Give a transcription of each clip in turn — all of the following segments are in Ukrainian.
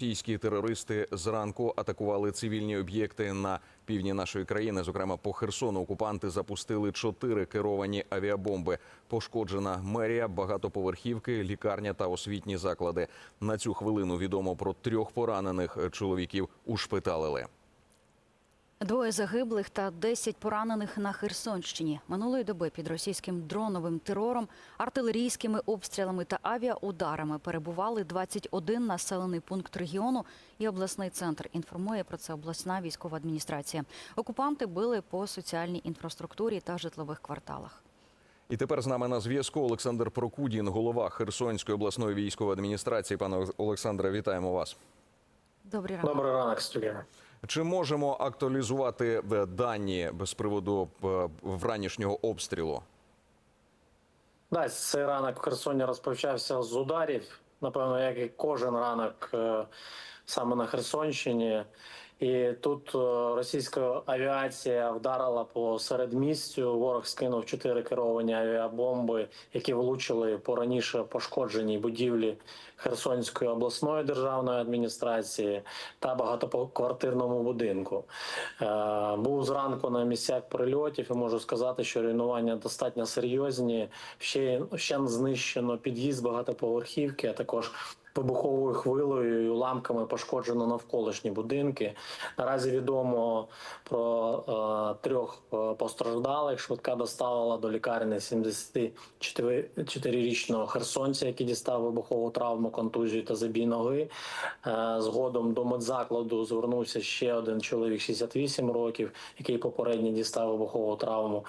Російські терористи зранку атакували цивільні об'єкти на півдні нашої країни. Зокрема, по Херсону окупанти запустили чотири керовані авіабомби. Пошкоджена мерія, багатоповерхівки, лікарня та освітні заклади. На цю хвилину відомо про трьох поранених чоловіків ушпиталили. Двоє загиблих та 10 поранених на Херсонщині. Минулої доби під російським дроновим терором, артилерійськими обстрілами та авіаударами перебували 21 населений пункт регіону і обласний центр. Інформує про це обласна військова адміністрація. Окупанти били по соціальній інфраструктурі та житлових кварталах. І тепер з нами на зв'язку Олександр Прокудін, голова Херсонської обласної військової адміністрації. Пане Олександре, вітаємо вас. Добрий ранок. Добрий ранок, студія. Чи можемо актуалізувати е, дані без приводу е, вранішнього обстрілу? Да, цей ранок в Херсоні розпочався з ударів. Напевно, як і кожен ранок е, саме на Херсонщині. І тут е, російська авіація вдарила по середмістю. Ворог скинув чотири керовані авіабомби, які влучили по раніше пошкодженій будівлі Херсонської обласної державної адміністрації та багатоквартирному будинку. Е, Був зранку на місцях прильотів і можу сказати, що руйнування достатньо серйозні. Ще, ще знищено під'їзд багатоповерхівки, а також вибуховою хвилею і уламками пошкоджено навколишні будинки. Наразі відомо про е, трьох е, постраждалих. Швидка доставила до лікарні 74-річного херсонця, який дістав вибухову травму, контузію та забій ноги. Е, згодом до медзакладу звернувся ще один чоловік 68 років, який попередньо дістав вибухову травму.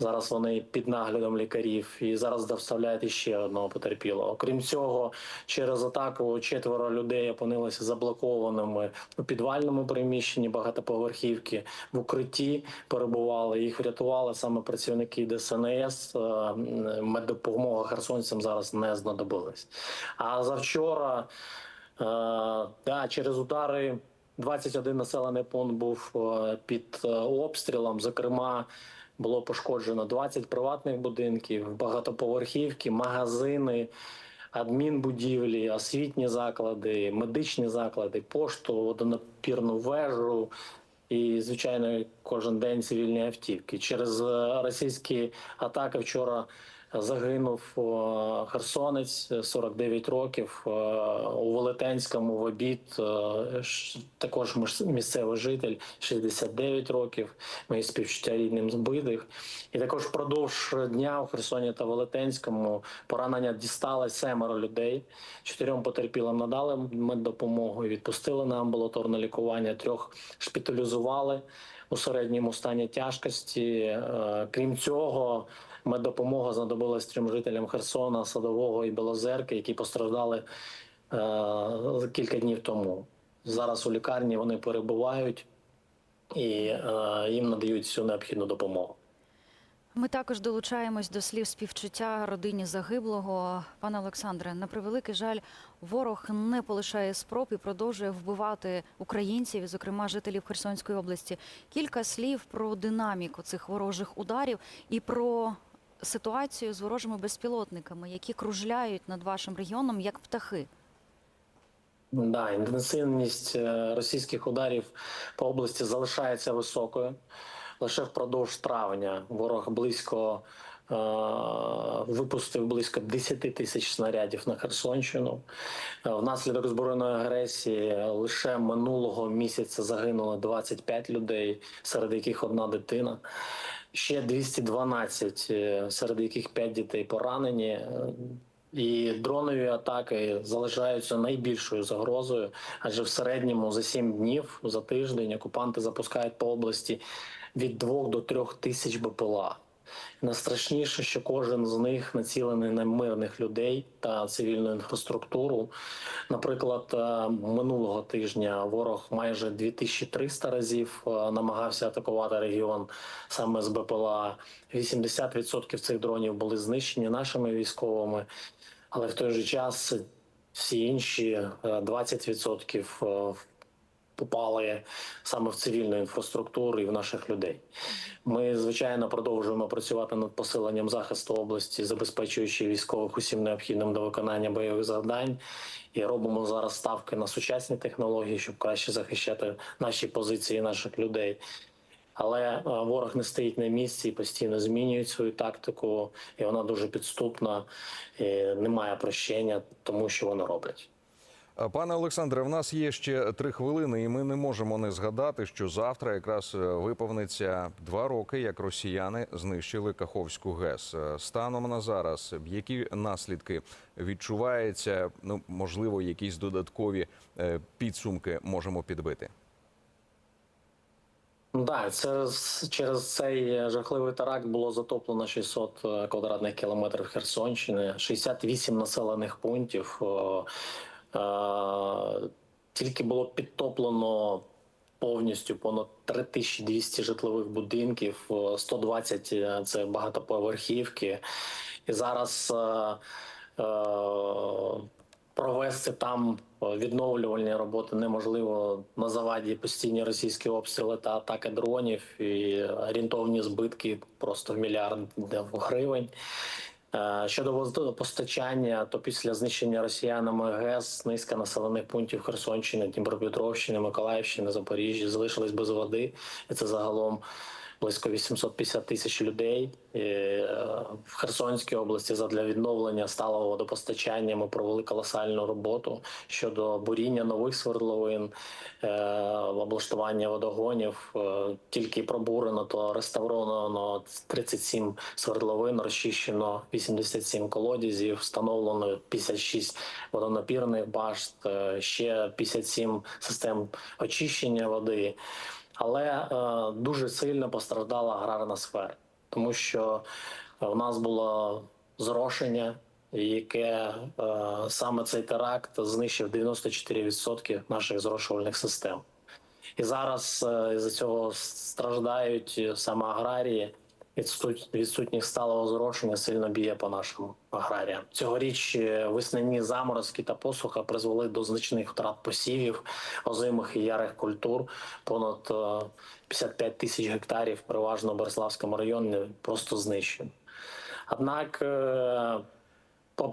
Зараз вони під наглядом лікарів і зараз доставляють іще одного потерпілого. Окрім цього, через атаку четверо людей опинилися заблокованими у підвальному приміщенні багатоповерхівки в укритті. Перебували їх врятували саме працівники ДСНС. Е, Меддопомога херсонцям зараз не знадобилась. А завчора е, да, через удари 21 населений пункт був е, під обстрілом. Зокрема, було пошкоджено 20 приватних будинків, багатоповерхівки, магазини, адмінбудівлі, освітні заклади, медичні заклади, пошту, водонапірну вежу. І, звичайно, кожен день цивільні автівки. Через е, російські атаки вчора загинув е, херсонець 49 років е, у Велетенському в обід. е, Також місцевий житель 69 років. Мої співчуття рідним збитих. І також впродовж дня у Херсоні та Велетенському поранення дістали семеро людей. Чотирьом потерпілим надали меддопомогу і відпустили на амбулаторне лікування. Трьох шпиталізували у середньому стані тяжкості. Е, Крім цього, меддопомога знадобилась трьом жителям Херсона, Садового і Білозерки, які постраждали е, кілька днів тому. Зараз у лікарні вони перебувають і е, їм надають всю необхідну допомогу. Ми також долучаємось до слів співчуття родині загиблого. Пане Олександре, на превеликий жаль, ворог не полишає спроб і продовжує вбивати українців, зокрема жителів Херсонської області. Кілька слів про динаміку цих ворожих ударів і про ситуацію з ворожими безпілотниками, які кружляють над вашим регіоном як птахи. Да, інтенсивність е, російських ударів по області залишається високою. Лише впродовж травня ворог близько е, випустив близько 10 тисяч снарядів на Херсонщину. Е, Внаслідок збройної агресії лише минулого місяця загинуло 25 людей, серед яких одна дитина. Ще 212, е, серед яких 5 дітей поранені. Е, і дронові атаки залишаються найбільшою загрозою, адже в середньому за 7 днів за тиждень окупанти запускають по області від 2 до 3 тисяч БПЛА. Найстрашніше, що кожен з них націлений на мирних людей та цивільну інфраструктуру. Наприклад, е, минулого тижня ворог майже 2300 разів е, намагався атакувати регіон саме з БПЛА. 80% цих дронів були знищені нашими військовими, але в той же час всі інші е, 20% попали саме в цивільну інфраструктуру і в наших людей. Ми звичайно продовжуємо працювати над посиленням захисту області, забезпечуючи військових усім необхідним до виконання бойових завдань. І робимо зараз ставки на сучасні технології, щоб краще захищати наші позиції, наших людей. Але е, ворог не стоїть на місці і постійно змінює свою тактику, і вона дуже підступна. І немає прощення тому, що вони роблять. Пане Олександре, в нас є ще три хвилини, і ми не можемо не згадати, що завтра якраз е, виповниться два роки, як росіяни знищили Каховську ГЕС. Е, Станом на зараз, які наслідки відчуваються? Ну можливо, якісь додаткові е, підсумки можемо підбити. Ну Так, це через цей жахливий теракт було затоплено 600 квадратних кілометрів Херсонщини, 68 населених пунктів. Е, Тільки було підтоплено повністю понад 3200 житлових будинків, о, 120 – це багатоповерхівки. І зараз е, е, провести там е, відновлювальні роботи неможливо на заваді постійні російські обстріли та атаки дронів і орієнтовні збитки просто в мільярд гривень. Е, Щодо водопостачання, то після знищення росіянами ГЕС низка населених пунктів Херсонщини, Дніпропетровщини, Миколаївщини, Запоріжжя залишились без води, і це загалом близько 850 тисяч людей. Е, В Херсонській області задля відновлення сталого водопостачання ми провели колосальну роботу щодо буріння нових свердловин, е, облаштування водогонів. Е, Тільки пробурено то реставровано 37 свердловин, розчищено 87 колодязів, встановлено 56 водонапірних башт, ще 57 систем очищення води. Але е, дуже сильно постраждала аграрна сфера, тому що в нас було зрошення, яке е, саме цей теракт знищив 94% наших зрошувальних систем. І зараз е, з цього страждають саме аграрії. Відсут- Відсутність сталого зрошення сильно б'є по нашим аграріям. Цьогоріч е, весняні заморозки та посуха призвели до значних втрат посівів, озимих і ярих культур. Понад е, 55 тисяч гектарів, переважно в Бориславському районі, просто знищено. Однак, е,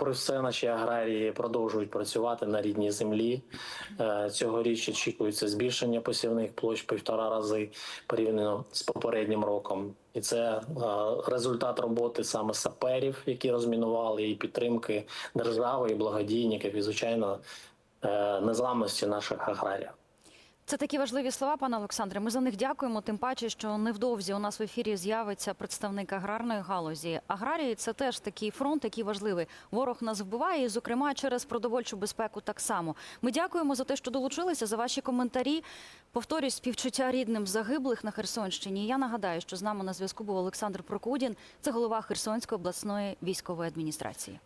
попри все, наші аграрії продовжують працювати на рідній землі. Е, Цьогоріч очікується збільшення посівних площ півтора рази порівняно з попереднім роком. І це е, результат роботи саме саперів, які розмінували, і підтримки держави, і благодійників, і звичайно е, незламності наших аграріїв. Це такі важливі слова, пане Олександре. Ми за них дякуємо. Тим паче, що невдовзі у нас в ефірі з'явиться представник аграрної галузі. Аграрії це теж такий фронт, який важливий. Ворог нас вбиває, і, зокрема, через продовольчу безпеку так само. Ми дякуємо за те, що долучилися, за ваші коментарі. Повторюсь, співчуття рідним загиблих на Херсонщині. Я нагадаю, що з нами на зв'язку був Олександр Прокудін, це голова Херсонської обласної військової адміністрації.